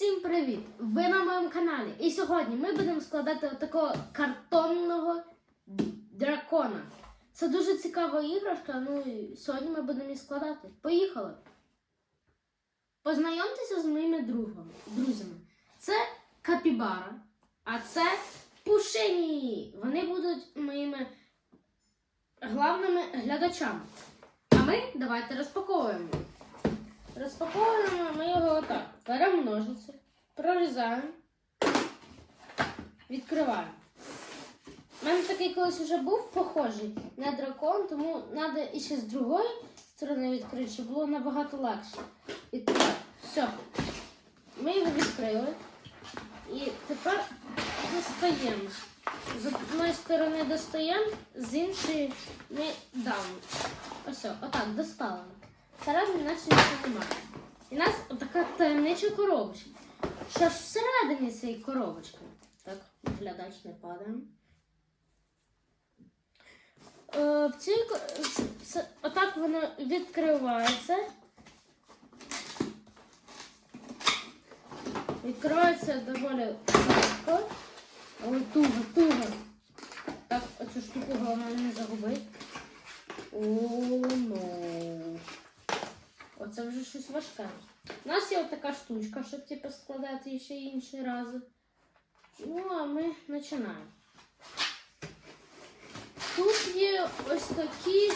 Всім привіт! Ви на моєму каналі. І сьогодні ми будемо складати такого картонного дракона. Це дуже цікава іграшка. Ну і сьогодні ми будемо її складати. Поїхали! Познайомтеся з моїми другами, друзями. Це Капібара, а це Пушині. Вони будуть моїми главними глядачами. А ми давайте розпаковуємо. Розпаковуємо. Беремо ножниці, прорізаємо, відкриваємо. У мене такий колись вже був похожий на дракон, тому треба іще з другої сторони відкрити, щоб було набагато легше. І так, все. Ми його відкрили. І тепер достаємо. З одної сторони достаємо, з іншої ми дамо. Ось, отак, достали. Всередині наче нічого немає. І у нас така таємнича коробочка. Що ж всередині цієї коробочки? Так, глядач не падає. Е, в цій, отак воно відкривається. Відкривається доволі легко. Але туго, туго. Так, оцю штуку головне не загубити. О, ну. Оце вже щось важке. У нас є така штучка, щоб типу, складати ще інші рази. Ну, а ми починаємо. Тут є ось такі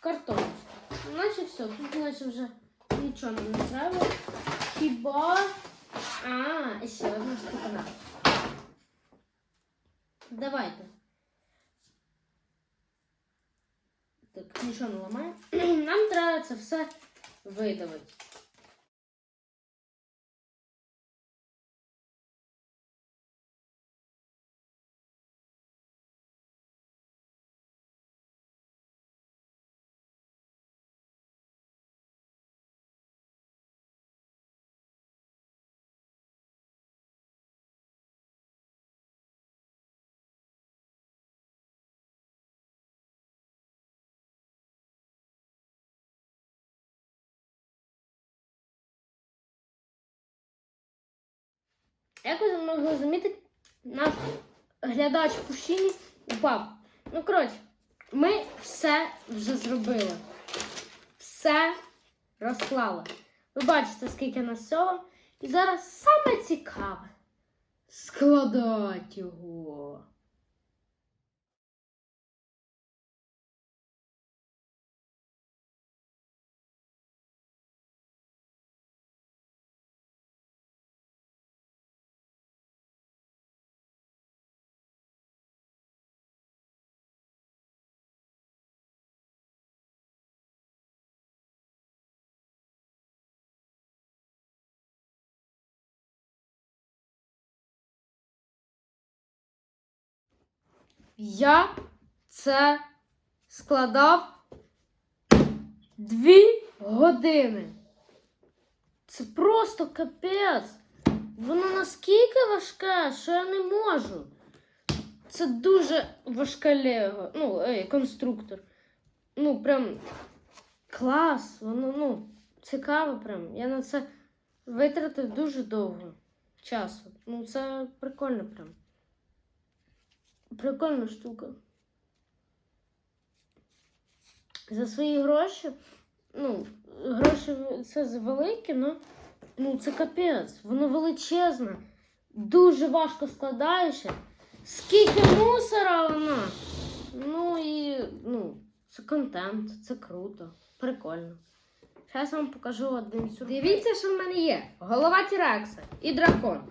картоночки. Наче все, тут наче вже нічого нам не треба. Хіба. А, і ще одна штука надо. Давайте. Так, нічого не ламає. Нам це все видавити. Як ви могли замітити, наш глядач Пушіні упав. Ну, коротше, ми все вже зробили. Все розклали. Ви бачите, скільки нас всього. І зараз саме цікаве складати його. Я це складав дві години. Це просто капець. Воно наскільки важке, що я не можу. Це дуже важке лего. Ну, ей, конструктор. Ну, прям клас. Воно, ну, цікаво прям. Я на це витратив дуже довго часу. Ну, це прикольно прям. Прикольна штука. За свої гроші, ну, гроші це великі, ну, ну це капець. Воно величезне, дуже важко складається. Скільки мусора воно. Ну і ну, це контент, це круто, прикольно. Зараз вам покажу один сюрприз. Дивіться, що в мене є. Голова Тірекса і дракон.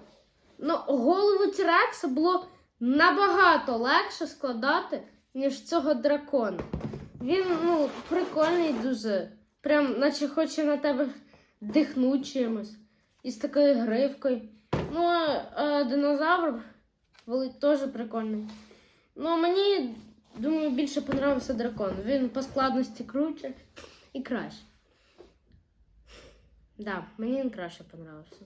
Ну, голову Тірекса було набагато легше складати, ніж цього дракона. Він, ну, прикольний дуже. Прям, наче хоче на тебе дихнути чимось. Із такою гривкою. Ну, а, динозавр теж прикольний. Ну, мені, думаю, більше подобався дракон. Він по складності круче і краще. Да, мені він краще подобався.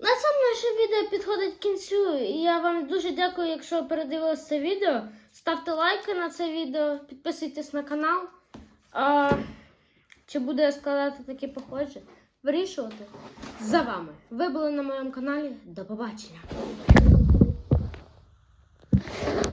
На цьому наше відео підходить к кінцю. Я вам дуже дякую, якщо передивилися це відео. Ставте лайки на це відео, підписуйтесь на канал. А, чи буду я складати такі походжі? Вирішувати за вами. Ви були на моєму каналі. До побачення.